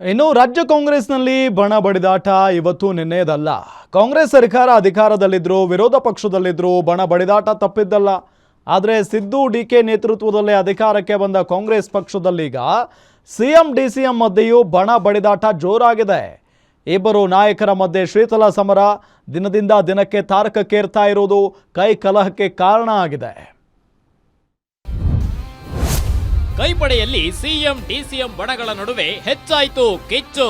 ಇನ್ನು ರಾಜ್ಯ ಕಾಂಗ್ರೆಸ್ನಲ್ಲಿ ಬಣ ಬಡಿದಾಟ ಇವತ್ತು ನಿನ್ನೆಯದಲ್ಲ. ಕಾಂಗ್ರೆಸ್ ಸರ್ಕಾರ ಅಧಿಕಾರದಲ್ಲಿದ್ದರು ವಿರೋಧ ಪಕ್ಷದಲ್ಲಿದ್ದರು ಬಣ ಬಡಿದಾಟ ತಪ್ಪಿದ್ದಲ್ಲ. ಆದರೆ ಸಿದ್ದು ಡಿ ಕೆ ನೇತೃತ್ವದಲ್ಲಿ ಅಧಿಕಾರಕ್ಕೆ ಬಂದ ಕಾಂಗ್ರೆಸ್ ಪಕ್ಷದಲ್ಲೀಗ ಸಿಎಂ ಡಿ ಸಿ ಎಂ ಮಧ್ಯೆಯೂ ಬಣ ಬಡಿದಾಟ ಜೋರಾಗಿದೆ. ಇಬ್ಬರು ನಾಯಕರ ಮಧ್ಯೆ ಶೀತಲ ಸಮರ ದಿನದಿಂದ ದಿನಕ್ಕೆ ತಾರಕಕ್ಕೇರ್ತಾ ಇರುವುದು ಕೈ ಕಲಹಕ್ಕೆ ಕಾರಣ ಆಗಿದೆ. ಕೈಪಡೆಯಲ್ಲಿ ಸಿಎಂ, ಡಿಸಿಎಂ ಬಣಗಳ ನಡುವೆ ಹೆಚ್ಚಾಯಿತು ಕಿಚ್ಚು.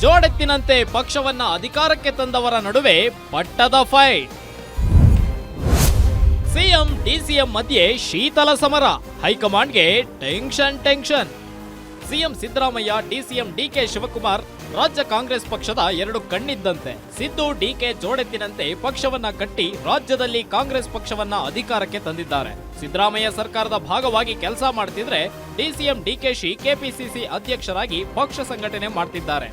ಜೋಡೆತ್ತಿನಂತೆ ಪಕ್ಷವನ್ನ ಅಧಿಕಾರಕ್ಕೆ ತಂದವರ ನಡುವೆ ಪಟ್ಟದ ಫೈಟ್. ಸಿಎಂ, ಡಿಸಿಎಂ ಮಧ್ಯೆ ಶೀತಲ ಸಮರ. ಹೈಕಮಾಂಡ್ಗೆ tension tension. CM Siddaramaiah, DCM DK Shivakumar, ರಾಜ್ಯ ಕಾಂಗ್ರೆಸ್ ಪಕ್ಷದ ಎರಡು ಕಣ್ಣಿದ್ದಂತೆ. ಸಿದ್ದು ಡಿಕೆ ಜೋಡೆತ್ತಿನಂತೆ ಪಕ್ಷವನ್ನ ಕಟ್ಟಿ ರಾಜ್ಯದಲ್ಲಿ ಕಾಂಗ್ರೆಸ್ ಪಕ್ಷವನ್ನ ಅಧಿಕಾರಕ್ಕೆ ತಂದಿದ್ದಾರೆ. ಸಿದ್ದರಾಮಯ್ಯ ಸರ್ಕಾರದ ಭಾಗವಾಗಿ ಕೆಲಸ ಮಾಡ್ತಿದ್ರೆ ಡಿಸಿಎಂ ಡಿಕೆಶಿ ಕೆಪಿಸಿಸಿ ಅಧ್ಯಕ್ಷರಾಗಿ ಪಕ್ಷ ಸಂಘಟನೆ ಮಾಡ್ತಿದ್ದಾರೆ.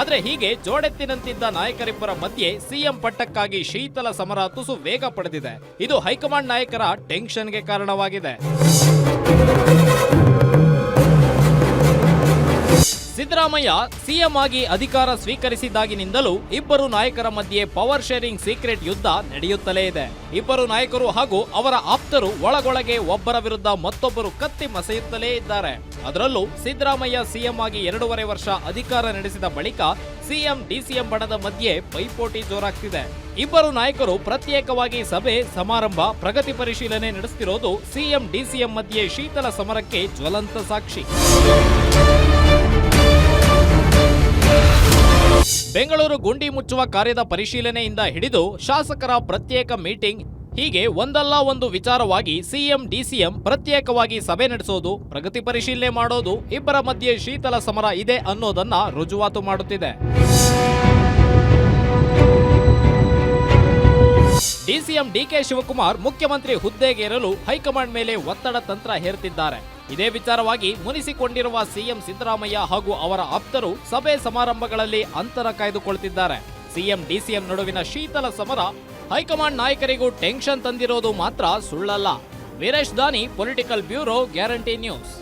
ಆದ್ರೆ ಹೀಗೆ ಜೋಡೆತ್ತಿನಂತಿದ್ದ ನಾಯಕರಿಬ್ಬರ ಮಧ್ಯೆ ಸಿಎಂ ಪಟ್ಟಕ್ಕಾಗಿ ಶೀತಲ ಸಮರ ತುಸು ವೇಗ ಪಡೆದಿದೆ. ಇದು ಹೈಕಮಾಂಡ್ ನಾಯಕರ ಟೆನ್ಷನ್ಗೆ ಕಾರಣವಾಗಿದೆ. ಸಿದ್ದರಾಮಯ್ಯ ಸಿಎಂ ಆಗಿ ಅಧಿಕಾರ ಸ್ವೀಕರಿಸಿದಾಗಿನಿಂದಲೂ ಇಬ್ಬರು ನಾಯಕರ ಮಧ್ಯೆ ಪವರ್ ಶೇರಿಂಗ್ ಸೀಕ್ರೆಟ್ ಯುದ್ಧ ನಡೆಯುತ್ತಲೇ ಇದೆ. ಇಬ್ಬರು ನಾಯಕರು ಹಾಗೂ ಅವರ ಆಪ್ತರು ಒಳಗೊಳಗೆ ಒಬ್ಬರ ವಿರುದ್ಧ ಮತ್ತೊಬ್ಬರು ಕತ್ತಿ ಮಸೆಯುತ್ತಲೇ ಇದ್ದಾರೆ. ಅದರಲ್ಲೂ ಸಿದ್ದರಾಮಯ್ಯ ಸಿಎಂ ಆಗಿ ಎರಡೂವರೆ ವರ್ಷ ಅಧಿಕಾರ ನಡೆಸಿದ ಬಳಿಕ ಸಿಎಂ ಡಿಸಿಎಂ ಬಣದ ಮಧ್ಯೆ ಪೈಪೋಟಿ ಜೋರಾಗ್ತಿದೆ. ಇಬ್ಬರು ನಾಯಕರು ಪ್ರತ್ಯೇಕವಾಗಿ ಸಭೆ, ಸಮಾರಂಭ, ಪ್ರಗತಿ ಪರಿಶೀಲನೆ ನಡೆಸುತ್ತಿರುವುದು ಸಿಎಂ ಡಿಸಿಎಂ ಮಧ್ಯೆ ಶೀತಲ ಸಮರಕ್ಕೆ ಜ್ವಲಂತ ಸಾಕ್ಷಿ. ಬೆಂಗಳೂರು ಗುಂಡಿ ಮುಚ್ಚುವ ಕಾರ್ಯದ ಪರಿಶೀಲನೆಯಿಂದ ಹಿಡಿದು ಶಾಸಕರ ಪ್ರತ್ಯೇಕ ಮೀಟಿಂಗ್. ಹೀಗೆ ಒಂದಲ್ಲ ಒಂದು ವಿಚಾರವಾಗಿ ಸಿಎಂ, ಡಿಸಿಎಂ ಪ್ರತ್ಯೇಕವಾಗಿ ಸಭೆ ನಡೆಸೋದು, ಪ್ರಗತಿ ಪರಿಶೀಲನೆ ಮಾಡೋದು, ಇಬ್ಬರ ಮಧ್ಯೆ ಶೀತಲ ಸಮರ ಇದೆ ಅನ್ನೋದನ್ನ ರುಜುವಾತು ಮಾಡುತ್ತಿದೆ. ಡಿಸಿಎಂ ಡಿಕೆ ಶಿವಕುಮಾರ್ ಮುಖ್ಯಮಂತ್ರಿ ಹುದ್ದೆಗೇರಲು ಹೈಕಮಾಂಡ್ ಮೇಲೆ ಒತ್ತಡ ತಂತ್ರ ಹೇರುತ್ತಿದ್ದಾರೆ ಇದೇ ವಿಚಾರವಾಗಿ ಮುನಿಸಿಕೊಂಡಿರುವ ಸಿಎಂ ಸಿದ್ದರಾಮಯ್ಯ ಹಾಗೂ ಅವರ ಆಪ್ತರು ಸಭೆ ಸಮಾರಂಭಗಳಲ್ಲಿ ಅಂತರ ಕಾಯ್ದುಕೊಳ್ತಿದ್ದಾರೆ. ಸಿಎಂ ಡಿಸಿಎಂ ನಡುವಿನ ಶೀತಲ ಸಮರ ಹೈಕಮಾಂಡ್ ನಾಯಕರಿಗೂ ಟೆನ್ಷನ್ ತಂದಿರೋದು ಮಾತ್ರ ಸುಳ್ಳಲ್ಲ. ವೀರೇಶ್ ದಾನಿ, ಪೊಲಿಟಿಕಲ್ ಬ್ಯೂರೋ, ಗ್ಯಾರಂಟಿ ನ್ಯೂಸ್.